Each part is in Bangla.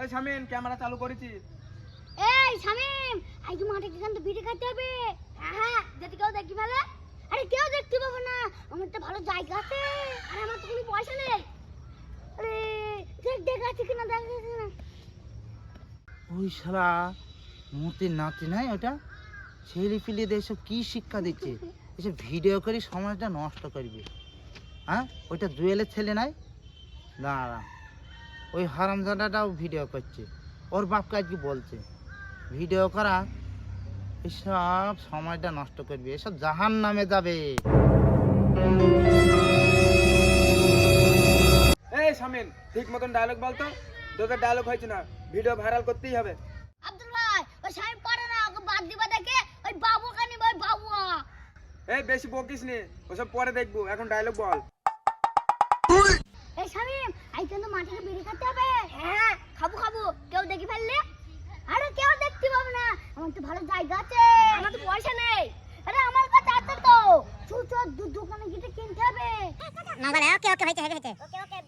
এই শামিন ক্যামেরা চালু করেছি। এই শামিম আজকে মাঠে কিন্তু ভিড়ে খাইতে হবে। হ্যাঁ যদি কেউ দেখি ফেলে আরে কেউ দেখতে পাবো না। আমার তো ভালো জায়গা আছে। আর আমার তো কোনো পয়সা নেই। আরে দেখ দেখ আছে কিনা দেখ দেখ কিনা ওই শালা মতির নাতি নাই ওটা? ছেলে ফিলিয়ে দিয়ে এসব কি শিক্ষা দিচ্ছে? এসব ভিডিও করে সমাজটা নষ্ট করবে। হ্যাঁ? ওইটা জুয়েলের ছেলে নাই? দাঁড়া। ওই হারামজাদাটাও ভিডিও করছে। ওর বাপকে আজকে বলছে ভিডিও করা এসব সময়টা নষ্ট করবে এসব জাহান নামে যাবে। এই ঠিক মতন ডায়লগ বলতো? তোদের ডায়লগ হয়েছে না ভিডিও ভাইরাল করতেই হবে। আব্দুল ভাই ওই শামিম পারে না ওকে বাদ দিবা দেখে ওই বাবু কানি ভাই বাবু এই বেশি বকিস নি ওসব পরে দেখব এখন ডায়লগ বল। এই শামিম কিন্তু মাঠে বিড়ি খেতে হবে। হ্যাঁ খাব খাব। কেউ দেখি ফেললে? আরে কেউ দেখতে পাবে না। আমার তো ভালো জায়গা আছে। আমার তো পয়সা নেই। আরে আমার কাছে আছে তো। চল চল দু- দোকানে গিয়ে কিনতে হবে। না ওকে ওকে হয়েছে হয়েছে। ওকে ওকে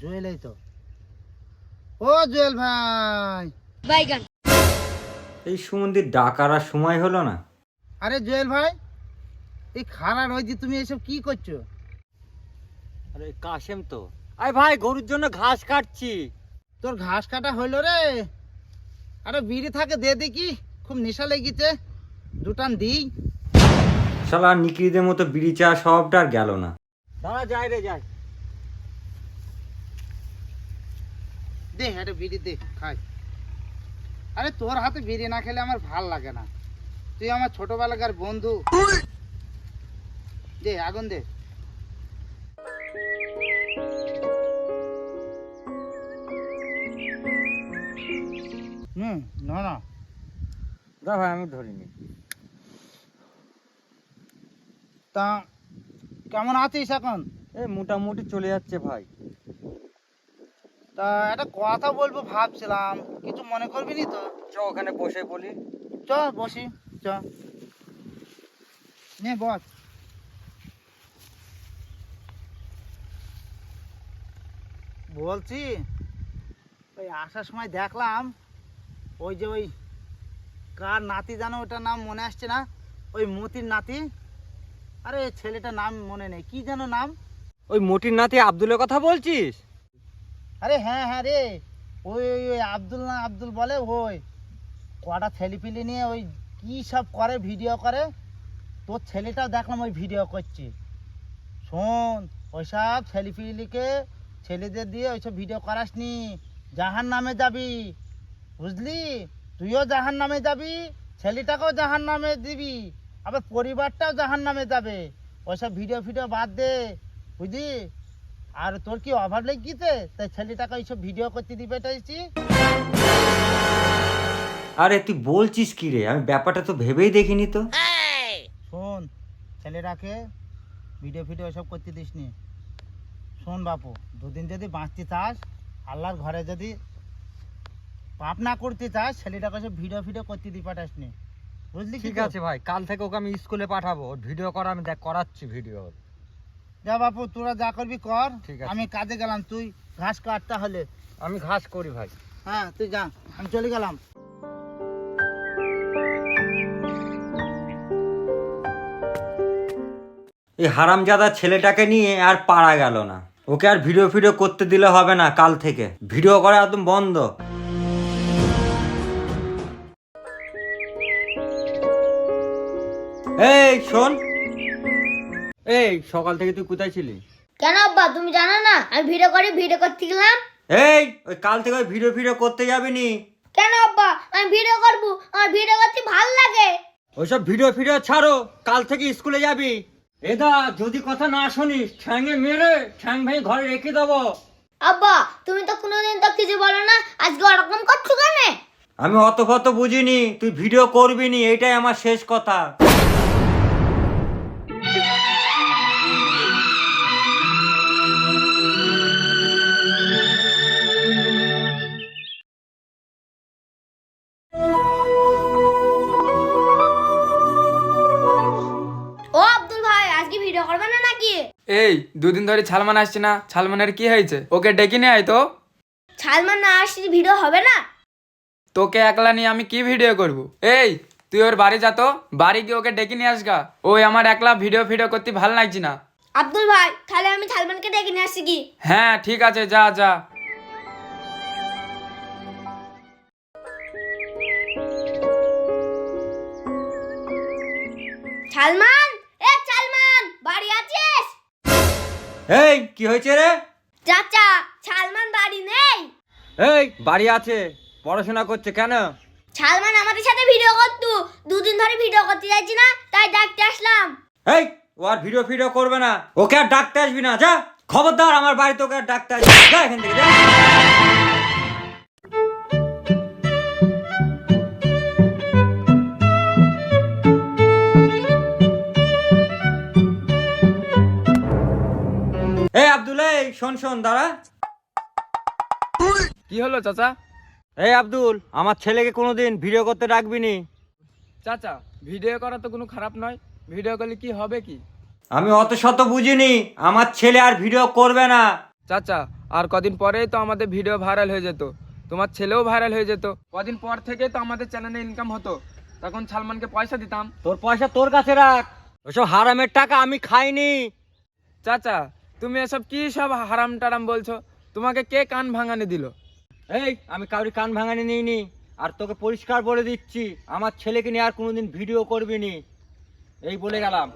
জুয়েলই তো। ও জুয়েল ভাই। বাইগান। এই সুমন্দির ডাকার আর সময় হলো না। আরে জুয়েল ভাই এই খারাপ তুমি এসব কি করছ? আরে কাশেম তো। আরে ভাই গরুর জন্য ঘাস কাটছি। তোর ঘাস কাটা হইল রে। আরে বিড়ি থাকে দে দেখি খুব নেশা লেগেছে। দুটান দিই। শালা নিকড়িদের মতো বিড়ি চা সবটা আর গেল না। দাঁড়া যাই রে যাই। দে একটা বিড়ি দে খাই। আরে তোর হাতে বিড়ি না খেলে আমার ভালো লাগে না। তুই আমার ছোটবেলাকার বন্ধু। দে আগুন দে। হুম না না। দা ভাই আমি ধরিনি। তা কেমন আছিস এখন? এই মোটামুটি চলে যাচ্ছে ভাই। তা একটা কথা বলব ভাবছিলাম কিছু মনে করবি নি তো? চ ওখানে বসে বলি। চ বসি চ। নে বস। বলছি ওই আসার সময় দেখলাম ওই যে ওই কার নাতি জানো ওটার নাম মনে আসছে না ওই মতির নাতি। আরে ছেলেটার নাম মনে নেই কি যেন নাম? ওই মোটির নাতি আব্দুলের কথা বলছিস? আরে হ্যাঁ হ্যাঁ রে। ওই ওই ওই আব্দুল না, আব্দুল বলে, ওই। কটা ছেলেপিলি নিয়ে ওই কি সব করে, ভিডিও করে? তোর ছেলেটাও দেখলাম ওই ভিডিও করছে। শোন ওইসব ছেলেপিলিকে ছেলেদের দিয়ে ওইসব ভিডিও করাস নি। জাহান নামে যাবি, বুঝলি? তুইও জাহান নামে যাবি, ছেলেটাকেও জাহান নামে দিবি, আবার পরিবারটাও জাহান নামে যাবে। ওইসব ভিডিও, ফিডিও বাদ দে, বুঝলি? আর তোর কি অভাব লেগেছে? তাই ছেলেটাকে ওইসব ভিডিও করতে দিবে চাইছি আরে তুই বলছিস কি রে? আমি ব্যাপারটা তো ভেবেই দেখিনি তো। শোন ছেলেটাকে ভিডিও ফিডিও ওসব করতে দিস নি শোন বাপু দুদিন যদি বাঁচতে চাস আল্লাহর ঘরে যদি পাপ না করতে চাস ছেলেটাকে সব ভিডিও ফিডিও করতে দি পাঠাস নি বুঝলি কি ঠিক আছে ভাই কাল থেকে ওকে আমি স্কুলে পাঠাবো। ভিডিও করা আমি দেখ করাচ্ছি ভিডিও যা বাপু তোরা যা করবি কর। আমি কাজে গেলাম তুই ঘাস কাটতে হলে আমি ঘাস করি ভাই। হ্যাঁ তুই যা আমি চলে গেলাম। এই হারামজাদা ছেলেটাকে নিয়ে আর পারা গেল না। ওকে আর ভিডিও ফিডিও করতে দিলে হবে না কাল থেকে। ভিডিও করা একদম বন্ধ। এই শোন। এই সকাল থেকে তুই কোথায় ছিলি? কেন আব্বা তুমি জানো না? আমি ভিডিও করে ভিডিও করতে গেলাম। এই ওই কাল থেকে ওই ভিডিও ফিডিও করতে যাবি নি। কেন আব্বা? আমি ভিডিও করব আমার ভিডিও করতে ভালো লাগে। ওইসব ভিডিও ফিডিও ছাড়ো কাল থেকে স্কুলে যাবি। এদা যদি কথা না শুনিস ঠ্যাঙে মেরে ঠ্যাং ভেঙে ঘরে রেখে দেবো। আব্বা তুমি তো কোনোদিন তো কিছু বলো না আজকে ওরকম করছ কেন? আমি অত ফত বুঝিনি তুই ভিডিও করবি নি এটাই আমার শেষ কথা। দুদিন ধরে ছালমান আসছে না। ছালমানের কি হয়েছে? ওকে ডেকে নিয়ে আয় তো। সালমান না আসলে ভিডিও হবে না? তোকে একলা নিয়ে আমি কি ভিডিও করব? এই তুই ওর বাড়ি যা তো। বাড়ি গিয়ে ওকে ডেকে নিয়ে আসগা। ওই আমার একলা ভিডিও ভিডিও করতে ভালো লাগছে না। আব্দুল ভাই তাহলে আমি সালমানকে ডেকে নিয়ে আসছি কি? হ্যাঁ ঠিক আছে যা যা। সালমান এই কি হয়েছে রে? চাচা সালমান বাড়ি নেই? এই বাড়ি আছে। পড়াশোনা করছে কেন? সালমান আমাদের সাথে ভিডিও করতু। দুদিন ধরে ভিডিও করতে যাচ্ছি না তাই ডাকতে আসলাম। এই ও আর ভিডিও ফিডিও করবে না। ওকে আর ডাকতে আসবি না যা। খবরদার আমার বাড়িতে ওকে আর ডাকতে আসবি। যা এখান থেকে যা। শোন শোন দাঁড়া। কি হলো চাচা? এই আব্দুল আমার ছেলেকে কোনোদিন ভিডিও করতে ডাকবি নি। চাচা ভিডিও করা তো কোনো খারাপ নয়। ভিডিও করলে কি হবে কি? আমি অত শত বুঝিনি আমার ছেলে আর ভিডিও করবে না। চাচা আর কদিন পরেই তো আমাদের ভিডিও ভাইরাল হয়ে যেত। তোমার ছেলেও ভাইরাল হয়ে যেত। কদিন পর থেকে তো আমাদের চ্যানেলে ইনকাম হতো। তখন সালমানকে পয়সা দিতাম। তোর পয়সা তোর কাছে রাখ। ওসব হারামের টাকা আমি খাইনি। চাচা তুমি এসব কি সব হারাম টারাম বলছো? তোমাকে কে কান ভাঙানি দিল? এই, আমি কাউরি কান ভাঙানি নিইনি। আর তোকে পরিষ্কার বলে দিচ্ছি, আমার ছেলেকে নিয়ে আর কোনোদিন ভিডিও করবি নি। এই বলে গেলাম।